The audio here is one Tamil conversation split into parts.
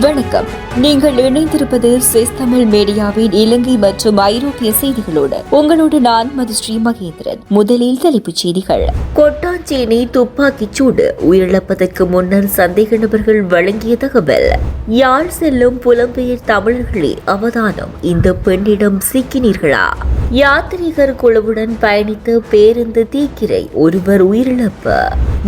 வணக்கம். நீங்கள் இணைந்திருப்பது சுவிஸ் தமிழ் மீடியாவின் இலங்கை மற்றும் ஐரோப்பிய செய்திகளோடு உங்களோடு நான் மதுஸ்ரீ மகேந்திரன் முதலில் தலைப்புச் செய்திகள். கொட்டாஞ்சேனி துப்பாக்கிச் சூடு உயிரிழப்பதற்கு முன்னர் சந்தேக நபர்கள் வழங்கிய தகவல். யாழ் செல்லும் புலம்பெயர் தமிழர்களே அவதானம் இந்த பெண்ணிடம் சிக்கினீர்களா? யாத்ரீகர் குழுவுடன் பயணித்த பேருந்து தீக்கிரை ஒருவர் உயிரிழப்பு.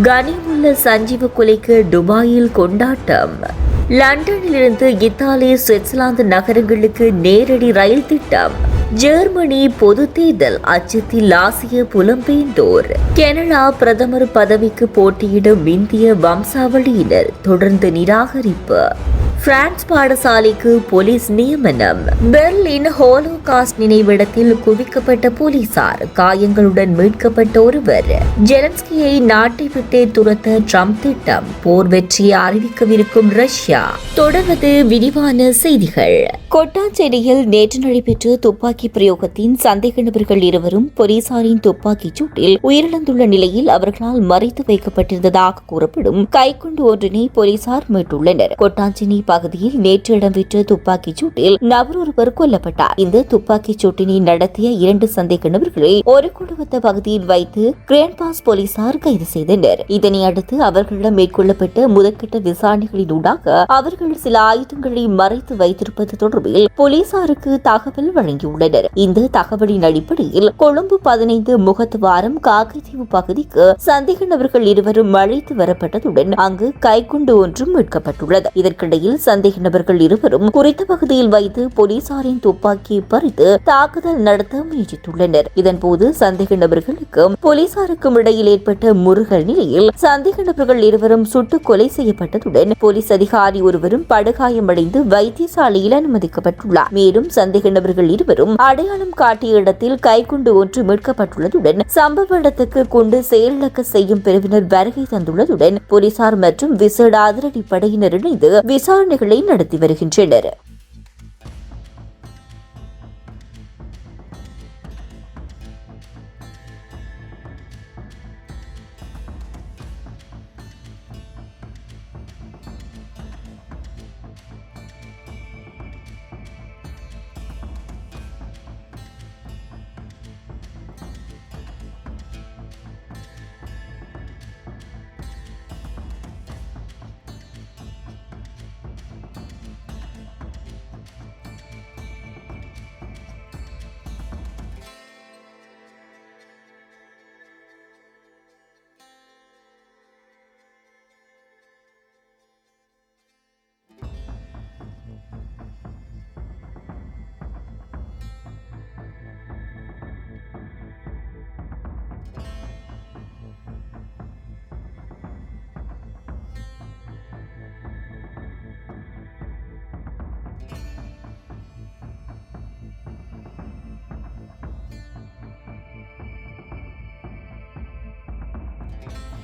கனிமுள்ள சஞ்சீவ கொலைக்கு துபாயில் கொண்டாட்டம். லண்டனிலிருந்து இத்தாலி சுவிட்சர்லாந்து நகரங்களுக்கு நேரடி ரயில் திட்டம். ஜெர்மனி பொது தேர்தல் அச்சத்தில் ஆசிய புலம்பெயர்ந்தோர். கனடா பிரதமர் பதவிக்கு போட்டியிடும் இந்திய வம்சாவளியினர் தொடர்ந்து நிராகரிப்பு. பிரான்ஸ் பாடசாலைக்கு போலீஸ் நியமனம். பெர்லின் ஹோலோகாஸ்ட் நினைவிடத்தில் குவிக்கப்பட்ட போலீசார் காயங்களுடன் மீட்கப்பட்ட ஒருவர். ஜெலன்ஸ்கியை நாட்டை விட்டே துரத்த ட்ரம்ப் திட்டம் போர் வெற்றியை அறிவிக்கவிருக்கும் ரஷ்யா. தொடர்வது விரிவான செய்திகள். கொட்டாஞ்சேரியில் நேற்று நடைபெற்ற துப்பாக்கி பிரயோகத்தின் சந்தேக நபர்கள் இருவரும் போலீசாரின் துப்பாக்கிச் சூட்டில் உயிரிழந்துள்ள நிலையில் அவர்களால் மறைத்து வைக்கப்பட்டிருந்ததாக கூறப்படும் கைக்குண்டு ஒன்றினை போலீசார் மீட்டுள்ளனர். கொட்டாஞ்சினி பகுதியில் நேற்று இடம்பெற்ற துப்பாக்கிச் சூட்டில் நபர் ஒருவர் கொல்லப்பட்டார். இந்த துப்பாக்கிச் சூட்டினை நடத்திய இரண்டு சந்தேக நபர்களை ஒரு குடும்பத்த பகுதியில் வைத்து கிராண்ட் பாஸ் போலீசார் கைது செய்தனர். இதனை அடுத்து அவர்களிடம் மேற்கொள்ளப்பட்ட முதற்கட்ட விசாரணைகளின் ஊடாக அவர்கள் சில ஆயுதங்களை மறைத்து வைத்திருப்பது தொடர்பில் போலீசாருக்கு தகவல் வழங்கியுள்ளனர். இந்த தகவலின் அடிப்படையில் கொழும்பு பதினைந்து முகத்துவாரம் காக்கைத்தீவு பகுதிக்கு சந்தேக நபர்கள் இருவரும் அழைத்து வரப்பட்டதுடன் அங்கு கைக்குண்டு ஒன்றும் மீட்கப்பட்டுள்ளது. இதற்கிடையில் சந்தேக நபர்கள் இருவரும் குறித்த பகுதியில் வைத்து போலீசாரின் துப்பாக்கியை பறித்து தாக்குதல் நடத்த முயற்சித்துள்ளனர். இதன்போது சந்தேக நபர்களுக்கும் போலீசாருக்கும் இடையில் ஏற்பட்ட முருகல் நிலையில் சந்தேக நபர்கள் இருவரும் சுட்டு கொலை செய்யப்பட்டதுடன் போலீஸ் அதிகாரி ஒருவரும் படுகாயமடைந்து வைத்தியசாலையில் அனுமதிக்கப்பட்டுள்ளார். மேலும் சந்தேக நபர்கள் இருவரும் அடையாளம் காட்டிய இடத்தில் கைக்குண்டு ஒன்று மீட்கப்பட்டுள்ளதுடன் சம்பவ இடத்துக்கு கொண்டு செயலிழக்க செய்யும் பிரிவினர் வருகை தந்துள்ளதுடன் போலீசார் மற்றும் விசேட அதிரடி படையினர் இணைந்து விசாரணைகளை நடத்தி வருகின்றனர். Thank you.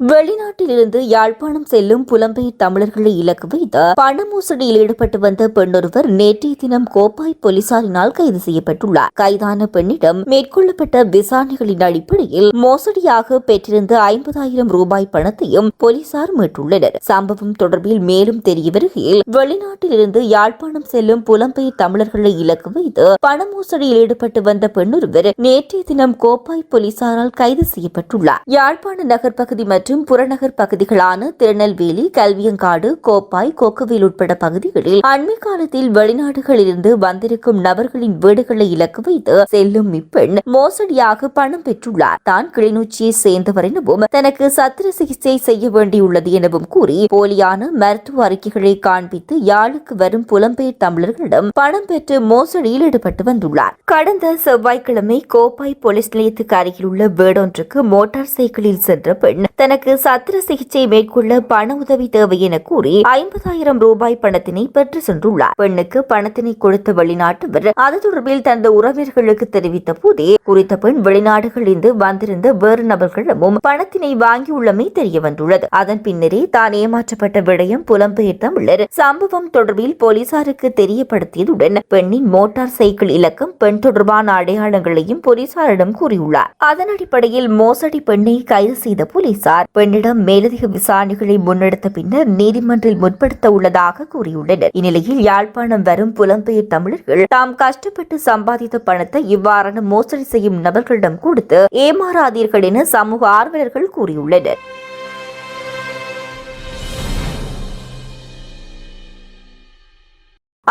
வெளிநாட்டிலிருந்து யாழ்ப்பாணம் செல்லும் புலம்பெயர் தமிழர்களை இலக்கு வைத்து பண மோசடியில் ஈடுபட்டு வந்த பெண்ணொருவர் நேற்றைய தினம் கோப்பாய் போலீசாரினால் கைது செய்யப்பட்டுள்ளார். கைதான பெண்ணிடம் மேற்கொள்ளப்பட்ட விசாரணைகளின் அடிப்படையில் மோசடியாக பெற்றிருந்த ஐம்பதாயிரம் ரூபாய் பணத்தையும் போலீசார் மீட்டுள்ளனர். சம்பவம் தொடர்பில் மேலும் தெரிய வருகையில் வெளிநாட்டிலிருந்து யாழ்ப்பாணம் செல்லும் புலம்பெயர் தமிழர்களை இலக்கு வைத்து பண மோசடியில் ஈடுபட்டு வந்த பெண்ணொருவர் நேற்றைய தினம் கோப்பாய் போலீசாரால் கைது செய்யப்பட்டுள்ளார். யாழ்ப்பாண நகர் பகுதி மற்றும் புறநகர் பகுதிகளான திருநெல்வேலி கல்வியங்காடு கோப்பாய் கொக்குவில் உட்பட பகுதிகளில் அண்மை காலத்தில் வெளிநாடுகளிலிருந்து வந்திருக்கும் நபர்களின் வீடுகளை இலக்கு வைத்து செல்லும் இப்பெண் மோசடியாக பணம் பெற்றுள்ளார். தான் கிளிநொச்சியை சேர்ந்தவர் எனவும் தனக்கு சத்திர சிகிச்சை செய்ய வேண்டியுள்ளது எனவும் கூறி போலியான மருத்துவ அறிக்கைகளை காண்பித்து யாழுக்கு வரும் புலம்பெயர் தமிழர்களிடம் பணம் பெற்று மோசடியில் ஈடுபட்டு வந்துள்ளார். கடந்த செவ்வாய்க்கிழமை கோப்பாய் போலீஸ் நிலையத்துக்கு அருகிலுள்ள வீடொன்றுக்கு மோட்டார் சைக்கிளில் சென்ற பெண் தனக்கு தனக்கு சத்திர சிகிச்சை மேற்கொள்ள பண உதவி தேவை என கூறி ஐம்பதாயிரம் ரூபாய் பணத்தினை பெற்று சென்றுள்ளார். பெண்ணுக்கு பணத்தினை கொடுத்த வெளிநாட்டவர் அது தொடர்பில் தனது உறவினர்களுக்கு தெரிவித்த போதே குறித்த பெண் வெளிநாடுகளிலிருந்து வந்திருந்த வேறு நபர்களிடமும் பணத்தினை வாங்கியுள்ளமை தெரிய வந்துள்ளது. அதன் பின்னரே தான் ஏமாற்றப்பட்ட விடயம் புலம்பெயர் தமிழர் சம்பவம் தொடர்பில் போலீசாருக்கு தெரியப்படுத்தியதுடன் பெண்ணின் மோட்டார் சைக்கிள் இலக்கம் பெண் தொடர்பான அடையாளங்களையும் போலீசாரிடம் கூறியுள்ளார். அதன் அடிப்படையில் மோசடி பெண்ணை கைது செய்த போலீசார் பெண்ணிடம் மேலதிக விசாரணைகளை முன்னெடுத்த பின்னர் நீதிமன்றில் முற்படுத்த உள்ளதாக கூறியுள்ளனர். இந்நிலையில் யாழ்ப்பாணம் வரும் புலம்பெயர் தமிழர்கள் தாம் கஷ்டப்பட்டு சம்பாதித்த பணத்தை இவ்வாறான மோசடி செய்யும் நபர்களிடம் கொடுத்து ஏமாறாதீர்கள் என சமூக ஆர்வலர்கள் கூறியுள்ளனர்.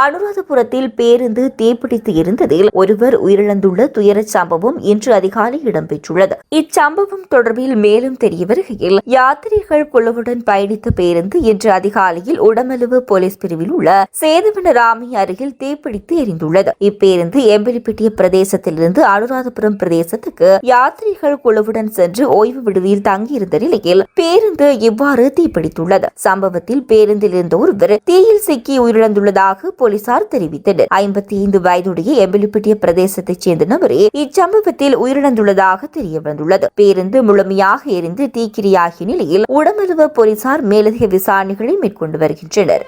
அனுராதபுரத்தில் பேருந்து தீப்பிடித்து இருந்ததில் ஒருவர் உயிரிழந்துள்ள துயரச் சம்பவம் இன்று அதிகாலை இடம்பெற்றுள்ளது. இச்சம்பவம் தொடர்பில் மேலும் தெரிய வருகையில் யாத்திரிகள் குழுவுடன் பயணித்த பேருந்து இன்று அதிகாலையில் உடமலுவு போலீஸ் பிரிவில் உள்ள சேதுவனராமி அருகில் தீப்பிடித்து எரிந்துள்ளது. இப்பேருந்து எம்பிலிப்பிட்டிய பிரதேசத்திலிருந்து அனுராதபுரம் பிரதேசத்துக்கு யாத்திரிகள் குழுவுடன் சென்று ஓய்வு விடுதியில் தங்கியிருந்த நிலையில் பேருந்து இவ்வாறு தீப்பிடித்துள்ளது. சம்பவத்தில் பேருந்தில் இருந்த ஒருவர் தீயில் சிக்கி உயிரிழந்துள்ளதாக போலீசார் தெரிவித்தனர். ஐம்பத்தி ஐந்து வயதுடைய எம்பிலிப்பிட்டிய பிரதேசத்தைச் சேர்ந்த நபரே இச்சம்பவத்தில் உயிரிழந்துள்ளதாக தெரிய வந்துள்ளது பேருந்து முழுமையாக எரிந்து தீக்கிரியாகிய நிலையில் உடமலுவ போலீசார் மேலதிக விசாரணைகளை மேற்கொண்டு வருகின்றனர்.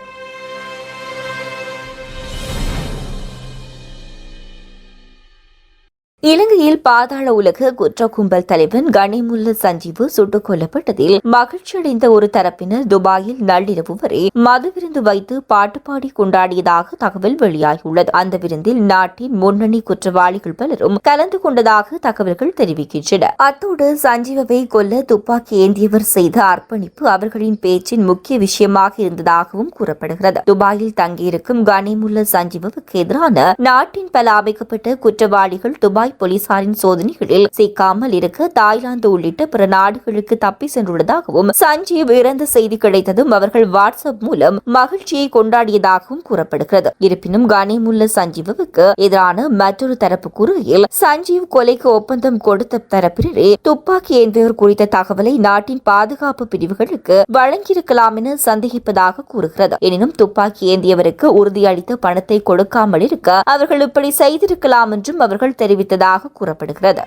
இலங்கையில் பாதாள உலக குற்ற கும்பல் தலைவன் கனிமுல்ல சஞ்சீவு சுட்டுக் கொல்லப்பட்டதில் மகிழ்ச்சியடைந்த ஒரு தரப்பினர் துபாயில் நள்ளிரவு வரை மது விருந்து வைத்து பாட்டு பாடி கொண்டாடியதாக தகவல் வெளியாகியுள்ளது. அந்த விருந்தில் நாட்டின் முன்னணி குற்றவாளிகள் பலரும் கலந்து கொண்டதாக தகவல்கள் தெரிவிக்கின்றன. அத்தோடு சஞ்சீவை கொல்ல துப்பாக்கி ஏந்தியவர் செய்த அர்ப்பணிப்பு அவர்களின் பேச்சின் முக்கிய விஷயமாக இருந்ததாகவும் கூறப்படுகிறது. துபாயில் தங்கியிருக்கும் கனிமுல்ல சஞ்சீவுக்கு எதிரான நாட்டின் பல அமைக்கப்பட்ட குற்றவாளிகள் துபாய் துபாய் போலீசாரின் சோதனைகளில் சிக்காமல் இருக்க தாய்லாந்து உள்ளிட்ட பிற நாடுகளுக்கு தப்பி சென்றுள்ளதாகவும் சஞ்சீவ் இறந்த செய்தி கிடைத்ததும் அவர்கள் வாட்ஸ்அப் மூலம் மகிழ்ச்சியை கொண்டாடியதாகவும் கூறப்படுகிறது. இருப்பினும் கனிமுல்ல சஞ்சீவுக்கு எதிரான மற்றொரு தரப்பு கூறுகையில் சஞ்சீவ் கொலைக்கு ஒப்பந்தம் கொடுத்த தரப்பினரே துப்பாக்கி ஏந்தியவர் குறித்த தகவலை நாட்டின் பாதுகாப்பு பிரிவுகளுக்கு வழங்கியிருக்கலாம் என சந்தேகிப்பதாக கூறுகிறது. எனினும் துப்பாக்கி ஏந்தியவருக்கு உறுதியளித்த பணத்தை கொடுக்காமல் இருக்க அவர்கள் இப்படி செய்திருக்கலாம் என்றும் அவர்கள் தெரிவித்தது தெரிவித்ததாக கூறப்படுகிறது.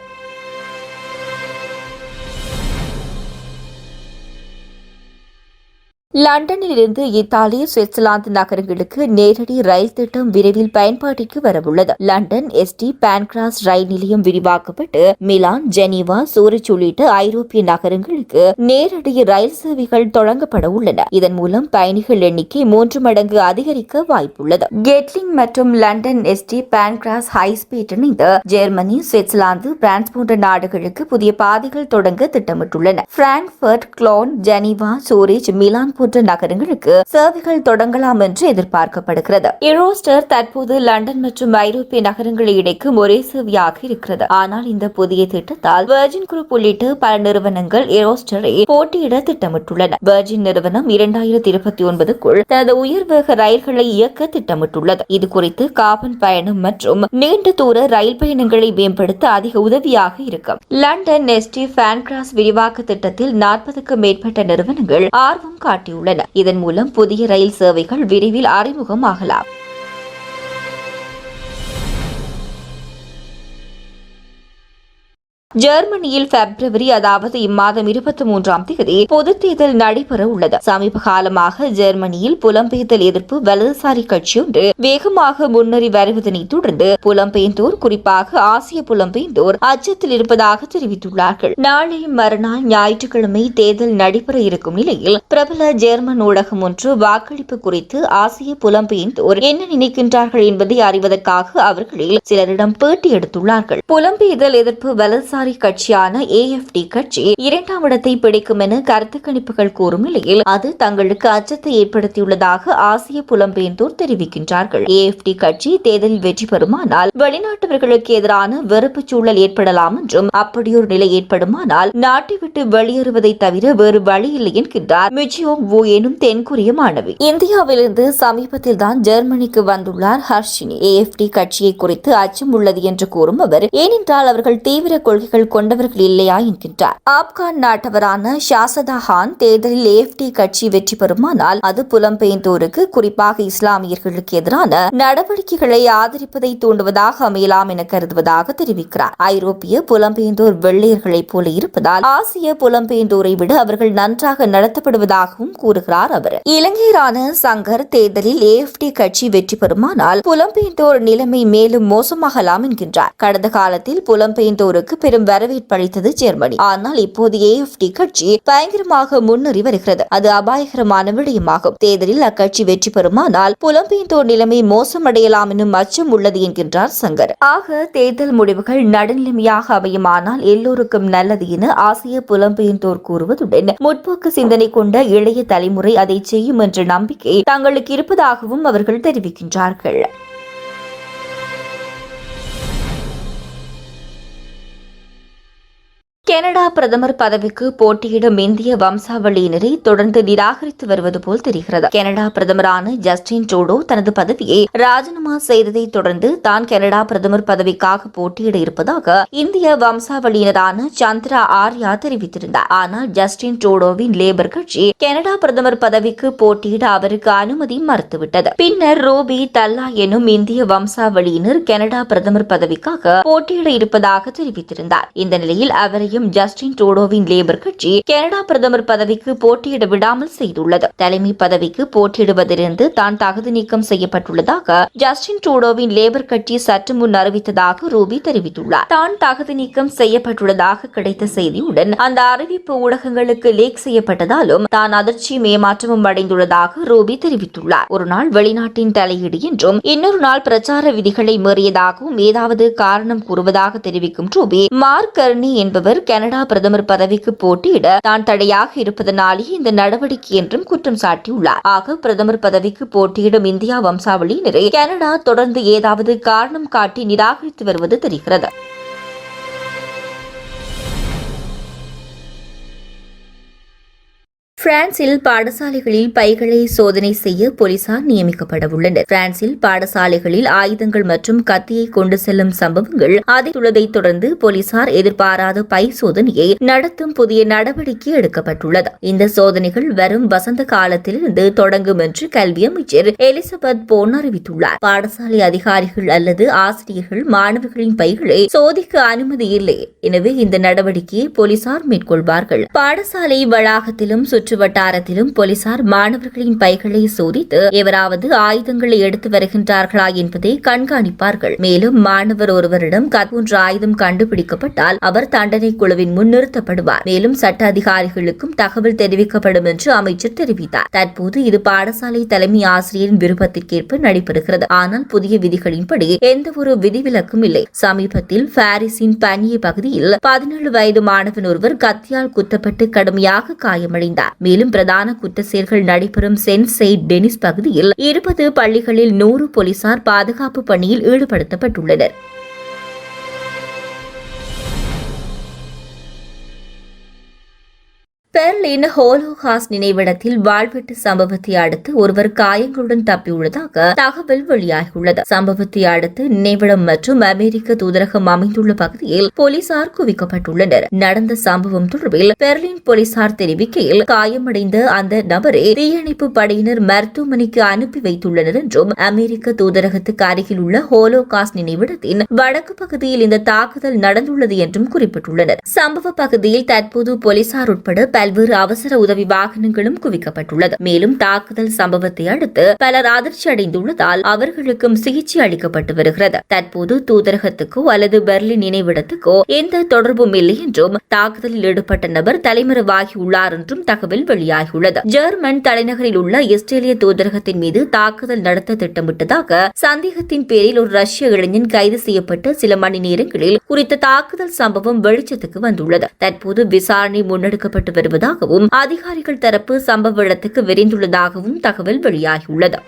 லண்டனிலிருந்து இத்தாலி சுவிட்சர்லாந்து நகரங்களுக்கு நேரடி ரயில் திட்டம் விரைவில் பயன்பாட்டிற்கு வரவுள்ளது. லண்டன் எஸ்டி பான்கிராஸ் ரயில் நிலையம் விரிவாக்கப்பட்டு மிலான் ஜெனீவா சூரிச் உள்ளிட்ட ஐரோப்பிய நகரங்களுக்கு நேரடி ரயில் சேவைகள் தொடங்கப்பட உள்ளன. இதன் மூலம் பயணிகள் எண்ணிக்கை மூன்று மடங்கு அதிகரிக்க வாய்ப்புள்ளது. கெட்லிங் மற்றும் London St Pancras high speed இணைந்து ஜெர்மனி சுவிட்சர்லாந்து பிரான்ஸ் போன்ற நாடுகளுக்கு புதிய பாதைகள் தொடங்க திட்டமிட்டுள்ளன. Frankfurt Cologne Geneva Zurich Milan போன்ற நகரங்களுக்கு சேவைகள் தொடங்கலாம் என்று எதிர்பார்க்கப்படுகிறது. இரோஸ்டர் தற்போது லண்டன் மற்றும் ஐரோப்பிய நகரங்களை இணைக்கும் ஒரே சேவையாக இருக்கிறது. ஆனால் இந்த புதிய திட்டத்தால் வெர்ஜின் குரூப் உள்ளிட்ட பல நிறுவனங்கள் இரோஸ்டரை போட்டியிட திட்டமிட்டுள்ளன. வெர்ஜின் நிறுவனம் இரண்டாயிரத்தி இருபத்தி ஒன்பதுக்குள் தனது உயர்வேக ரயில்களை இயக்க திட்டமிட்டுள்ளது. இது குறித்து காபன் பயணம் மற்றும் நீண்ட தூர ரயில் பயணங்களை மேம்படுத்த அதிக உதவியாக இருக்கும். லண்டன் நெஸ்டி ஃபேன்கிராஸ் விரிவாக்க திட்டத்தில் நாற்பதுக்கும் மேற்பட்ட நிறுவனங்கள் ஆர்வம் காட்டியுள்ளன. இதன் மூலம் புதிய ரயில் சேவைகள் விரைவில் அறிமுகமாகலாம். ஜெர்மனியில் பிப்ரவரி அதாவது இம்மாதம் இருபத்தி மூன்றாம் தேதி பொதுத் தேர்தல் நடைபெற உள்ளது. சமீப காலமாக ஜெர்மனியில் புலம்பெயர்தல் எதிர்ப்பு வலதுசாரி கட்சி ஒன்று வேகமாக முன்னேறி வருவதனை தொடர்ந்து புலம்பெயர்ந்தோர் குறிப்பாக ஆசிய புலம்பெயர்ந்தோர் அச்சத்தில் இருப்பதாக தெரிவித்துள்ளார்கள். நாளை மறுநாள் ஞாயிற்றுக்கிழமை தேர்தல் நடைபெற இருக்கும் நிலையில் பிரபல ஜெர்மன் ஊடகம் ஒன்று வாக்களிப்பு குறித்து ஆசிய புலம்பெயர்ந்தோர் என்ன நினைக்கின்றார்கள் என்பதை அறிவதற்காக அவர்களில் சிலரிடம் பேட்டி எடுத்துள்ளார்கள். புலம்பெயர்தல் எதிர்ப்பு வலதுசாரி கட்சியான ஏஎஃப்டி கட்சி இரண்டாம் இடத்தை பிடிக்கும் என கருத்து கணிப்புகள் கூறும் நிலையில் அது தங்களுக்கு அச்சத்தை ஏற்படுத்தியுள்ளதாக ஆசிய புலம்பெயர்ந்தோர் தெரிவிக்கின்றார்கள். ஏஎஃப்டி கட்சி தேர்தலில் வெற்றி பெறுமானால் வெளிநாட்டவர்களுக்கு எதிரான வெறுப்பு சூழல் ஏற்படலாம் என்றும் அப்படியொரு நிலை ஏற்படுமானால் நாட்டை விட்டு வெளியேறுவதை தவிர வேறு வழி இல்லை என்கின்றார். மிச்சியோங் வு எனும் தென்கொரிய மாணவி. இந்தியாவிலிருந்து சமீபத்தில் தான் ஜெர்மனிக்கு வந்துள்ளார் ஹர்ஷினி. ஏஎஃப்டி கட்சியை குறித்து அச்சம் உள்ளது என்று கூறும் அவர் ஏனென்றால் அவர்கள் தீவிர கொள்கை நடவடிக்கைகள் கொண்டவர்கள் இல்லையா என்கின்றார். ஆப்கான் நாட்டவரான ஷாசதா ஹான் தேர்தலில் ஏஎஃப்டி கட்சி வெற்றி பெறுமானால் அது புலம்பெயர்ந்தோருக்கு குறிப்பாக இஸ்லாமியர்களுக்கு எதிரான நடவடிக்கைகளை ஆதரிப்பதை தூண்டுவதாக அமையலாம் என கருதுவதாக தெரிவிக்கிறார். ஐரோப்பிய புலம்பெயர்ந்தோர் வெள்ளையர்களைப் போல இருப்பதால் ஆசிய புலம்பெயர்ந்தோரை விட அவர்கள் நன்றாக நடத்தப்படுவதாகவும் கூறுகிறார் அவர். இலங்கையரான சங்கர் தேர்தலில் ஏஎஃப்டி கட்சி வெற்றி பெறுமானால் புலம்பெயர்ந்தோர் நிலைமை மேலும் மோசமாகலாம் என்கின்றார். கடந்த காலத்தில் புலம்பெயர்ந்தோருக்கு பெரும் வரவேற்பளித்தது ஜெர்மனி. ஆனால் இப்போது ஏஎஃப்டி கட்சி பயங்கரமாக முன்னேறி வருகிறது. அது அபாயகரமான விடயமாகும். தேர்தலில் அக்கட்சி வெற்றி பெறுமானால் புலம்பெயர்ந்தோர் நிலைமை மோசமடையலாம் எனும் அச்சம் உள்ளது என்கின்றார் சங்கர். ஆக தேர்தல் முடிவுகள் நடுநிலைமையாக அமையுமானால் எல்லோருக்கும் நல்லது என ஆசிய புலம்பெயர்ந்தோர் கூறுவதுடன் முற்போக்கு சிந்தனை கொண்ட இளைய தலைமுறை அதை செய்யும் என்ற நம்பிக்கை தங்களுக்கு இருப்பதாகவும் அவர்கள் தெரிவிக்கின்றார்கள். கனடா பிரதமர் பதவிக்கு போட்டியிடும் இந்திய வம்சாவளியினரை தொடர்ந்து நிராகரித்து வருவது போல் தெரிகிறது. கனடா பிரதமரான ஜஸ்டின் ட்ரூடோ தனது பதவியை ராஜினாமா செய்ததை தொடர்ந்து தான் கனடா பிரதமர் பதவிக்காக போட்டியிட இருப்பதாக இந்திய வம்சாவளியினரான சந்திரா ஆர்யா தெரிவித்திருந்தார். ஆனால் ஜஸ்டின் ட்ரூடோவின் லேபர் கட்சி கனடா பிரதமர் பதவிக்கு போட்டியிட அவருக்கு அனுமதி மறுத்துவிட்டது. பின்னர் ரூபி தல்லா எனும் இந்திய வம்சாவளியினர் கனடா பிரதமர் பதவிக்காக போட்டியிட இருப்பதாக தெரிவித்திருந்தார். இந்த நிலையில் அவரையும் ஜஸ்டின் ட்ரூடோவின் லேபர் கட்சி கனடா பிரதமர் பதவிக்கு போட்டியிட விடாமல் செய்துள்ளது. தலைமை பதவிக்கு போட்டியிடுவதிலிருந்து தான் தகுதி நீக்கம் செய்யப்பட்டுள்ளதாக ஜஸ்டின் ட்ரூடோவின் லேபர் கட்சி சற்று முன் அறிவித்ததாக ரூபி தெரிவித்துள்ளார். தான் தகுதி நீக்கம் செய்யப்பட்டுள்ளதாக கிடைத்த செய்தியுடன் அந்த அறிவிப்பு ஊடகங்களுக்கு லீக் செய்யப்பட்டதாலும் தான் அதிர்ச்சியும் ஏமாற்றமும் அடைந்துள்ளதாக ரூபி தெரிவித்துள்ளார். ஒரு நாள் வெளிநாட்டின் தலையீடு என்றும் இன்னொரு நாள் பிரச்சார விதிகளை மீறியதாகவும் ஏதாவது காரணம் கூறுவதாக தெரிவிக்கும் ரூபி மார்க் கர்னி என்பவர் கனடா பிரதமர் பதவிக்கு போட்டியிட தான் தடையாக இருப்பதனாலேயே இந்த நடவடிக்கை என்றும் குற்றம் சாட்டியுள்ளார். ஆக பிரதமர் பதவிக்கு போட்டியிடும் இந்தியா வம்சாவளியினரை கனடா தொடர்ந்து ஏதாவது காரணம் காட்டி நிராகரித்து வருவது தெரிகிறது. பிரான்சில் பாடசாலைகளில் பைகளை சோதனை செய்ய போலீசார் நியமிக்கப்பட உள்ளனர் பிரான்சில் பாடசாலைகளில் ஆயுதங்கள் மற்றும் கத்தியை கொண்டு செல்லும் சம்பவங்கள் அதிகரித்துள்ளதைத் தொடர்ந்து போலீசார் எதிர்பாராத பை சோதனையை நடத்தும் புதிய நடவடிக்கை எடுக்கப்பட்டுள்ளது. இந்த சோதனைகள் வரும் வசந்த காலத்திலிருந்து தொடங்கும் என்று கல்வி அமைச்சர் எலிசபெத் போன் அறிவித்துள்ளார். பாடசாலை அதிகாரிகள் அல்லது ஆசிரியர்கள் மாணவர்களின் பைகளை சோதிக்க அனுமதி இல்லை. எனவே இந்த நடவடிக்கையை போலீசார் மேற்கொள்வார்கள். பாடசாலை வளாகத்திலும் சுற்று வட்டாரத்திலும் போலீசார் மாணவர்களின் பைகளை சோதித்து எவராவது ஆயுதங்களை எடுத்து வருகின்றார்களா என்பதை கண்காணிப்பார்கள். மேலும் மாணவர் ஒருவரிடம் கற்போன்ற ஆயுதம் கண்டுபிடிக்கப்பட்டால் அவர் தண்டனை குழுவின் முன் நிறுத்தப்படுவார். மேலும் சட்ட அதிகாரிகளுக்கும் தகவல் தெரிவிக்கப்படும் என்று அமைச்சர் தெரிவித்தார். தற்போது இது பாடசாலை தலைமை ஆசிரியரின் விருப்பத்திற்கேற்ப நடைபெறுகிறது. ஆனால் புதிய விதிகளின்படி எந்த ஒரு விதிவிலக்கும் இல்லை. சமீபத்தில் பாரிஸின் பனிய பகுதியில் பதினேழு வயது மாணவன் ஒருவர் கத்தியால் குத்தப்பட்டு கடுமையாக காயமடைந்தார். மேலும் பிரதான குற்ற செயல்கள் நடைபெறும் சென்ட் செயிட் டெனிஸ் பகுதியில் இருபது பள்ளிகளில் நூறு போலீசார் பாதுகாப்பு பணியில் ஈடுபடுத்தப்பட்டுள்ளனர். பெர்லின் ஹோலோகாஸ் நினைவிடத்தில் வாழ்வெட்டு சம்பவத்தை அடுத்து ஒருவர் காயங்களுடன் தப்பியுள்ளதாக தகவல் வெளியாகியுள்ளது. சம்பவத்தை அடுத்து நினைவிடம் மற்றும் அமெரிக்க தூதரகம் அமைந்துள்ள பகுதியில் போலீசார் குவிக்கப்பட்டுள்ளனர். நடந்த சம்பவம் தொடர்பில் பெர்லின் போலீசார் தெரிவிக்கையில் காயமடைந்த அந்த நபரை தீயணைப்பு படையினர் மருத்துவமனைக்கு அனுப்பி வைத்துள்ளனர் என்றும் அமெரிக்க தூதரகத்துக்கு அருகில் உள்ள ஹோலோகாஸ் நினைவிடத்தின் வடக்கு பகுதியில் இந்த தாக்குதல் நடந்துள்ளது என்றும் குறிப்பிட்டுள்ளனர். சம்பவ பகுதியில் தற்போது போலீசார் உட்பட பல்வேறு அவசர உதவி வாகனங்களும் குவிக்கப்பட்டுள்ளது. மேலும் தாக்குதல் சம்பவத்தை அடுத்து பலர் அதிர்ச்சி அடைந்துள்ளதால் அவர்களுக்கும் சிகிச்சை அளிக்கப்பட்டு வருகிறது. தற்போது தூதரகத்துக்கோ அல்லது பெர்லின் நினைவிடத்துக்கோ எந்த தொடர்பும் இல்லை என்றும் தாக்குதலில் ஈடுபட்ட நபர் தலைமறைவாகியுள்ளார் என்றும் தகவல் வெளியாகியுள்ளது. ஜெர்மன் தலைநகரில் உள்ள இஸ்ரேலிய தூதரகத்தின் மீது தாக்குதல் நடத்த திட்டமிட்டதாக சந்தேகத்தின் பேரில் ஒரு ரஷ்ய இளைஞன் கைது செய்யப்பட்டு சில மணி நேரங்களில் குறித்த தாக்குதல் சம்பவம் வெளிச்சத்துக்கு வந்துள்ளது. தற்போது விசாரணை முன்னெடுக்கப்பட்டு வருவதாகவும் அதிகாரிகள் தரப்பு சம்பவ இடத்துக்கு விரைந்துள்ளதாகவும் தகவல் வெளியாகியுள்ளது.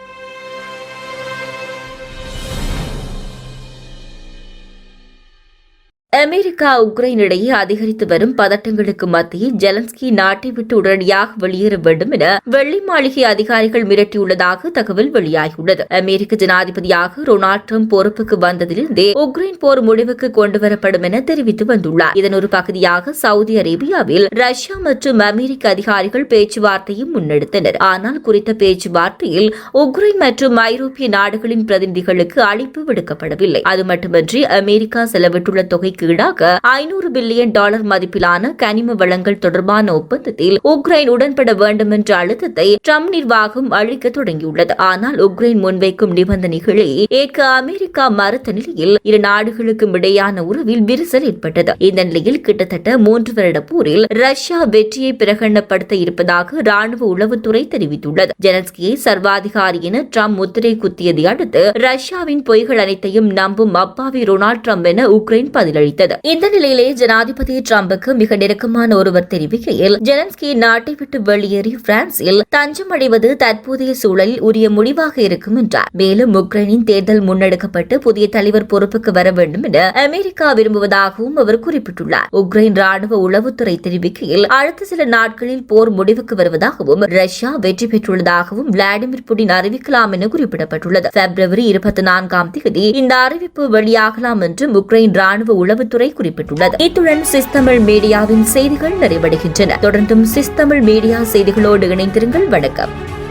அமெரிக்கா உக்ரைன் இடையே அதிகரித்து வரும் பதட்டங்களுக்கு மத்தியில் ஜெலன்ஸ்கி நாட்டை விட்டு உடனடியாக வெளியேற வேண்டும் என வெள்ளி மாளிகை அதிகாரிகள் மிரட்டியுள்ளதாக தகவல் வெளியாகியுள்ளது. அமெரிக்க ஜனாதிபதியாக டொனால்ட் ட்ரம்ப் பொறுப்புக்கு வந்ததிலிருந்தே உக்ரைன் போர் முடிவுக்கு கொண்டுவரப்படும் என தெரிவித்து வந்துள்ளார். இதன் ஒரு பகுதியாக சவுதி அரேபியாவில் ரஷ்யா மற்றும் அமெரிக்க அதிகாரிகள் பேச்சுவார்த்தையும் முன்னெடுத்தனர். ஆனால் குறித்த பேச்சுவார்த்தையில் உக்ரைன் மற்றும் ஐரோப்பிய நாடுகளின் பிரதிநிதிகளுக்கு அழைப்பு விடுக்கப்படவில்லை. அது மட்டுமன்றி அமெரிக்கா செலவிட்டுள்ள தொகைக்கு ஈடாக ஐநூறு பில்லியன் டாலர் மதிப்பிலான கனிம வளங்கள் தொடர்பான ஒப்பந்தத்தில் உக்ரைன் உடன்பட வேண்டும் என்ற அழுத்தத்தை ட்ரம்ப் நிர்வாகம் அளிக்க தொடங்கியுள்ளது. ஆனால் உக்ரைன் முன்வைக்கும் நிபந்தனைகளை ஏற்க அமெரிக்கா மறுத்த நிலையில் இரு நாடுகளுக்கும் இடையான உறவில் விரிசல் ஏற்பட்டது. இந்த நிலையில் கிட்டத்தட்ட மூன்று வருட போரில் ரஷ்யா வெற்றியை பிரகடனப்படுத்த இருப்பதாக ராணுவ உளவுத்துறை தெரிவித்துள்ளது. ஜெலன்ஸ்கியை சர்வாதிகாரி என ட்ரம்ப் முத்திரை குத்தியதை அடுத்து ரஷ்யாவின் பொய்கள் அனைத்தையும் நம்பும் அப்பாவி ரொனால்ட் ட்ரம்ப் என உக்ரைன் பதிலளித்தது. இந்த நிலையிலே ஜனாதிபதி டிரம்புக்கு மிக நெருக்கமான ஒருவர் தெரிவிக்கையில் ஜெலன்ஸ்கி நாட்டை விட்டு வெளியேறி பிரான்சில் தஞ்சம் அடைவது தற்போதைய சூழலில் உரிய முடிவாக இருக்கும் என்றார். மேலும் உக்ரைனின் தேர்தல் முன்னெடுக்கப்பட்டு புதிய தலைவர் பொறுப்புக்கு வர வேண்டும் என அமெரிக்கா விரும்புவதாகவும் அவர் குறிப்பிட்டுள்ளார். உக்ரைன் ராணுவ உளவுத்துறை தெரிவிக்கையில் அடுத்த சில நாட்களில் போர் முடிவுக்கு வருவதாகவும் ரஷ்யா வெற்றி பெற்றுள்ளதாகவும் விளாடிமிர் புடின் அறிவிக்கலாம் என குறிப்பிடப்பட்டுள்ளது. பிப்ரவரி இருபத்தி நான்காம் தேதி இந்த அறிவிப்பு வெளியாகலாம் என்றும் உக்ரைன் ராணுவ உளவுத்துறை குறிப்பிட்டுள்ளது. இத்துடன் சிஸ்தமிழ் மீடியாவின் செய்திகள் நிறைவடைகின்றன. தொடர்ந்தும் சிஸ்தமிழ் மீடியா செய்திகளோடு இணைந்திருங்கள். வணக்கம்.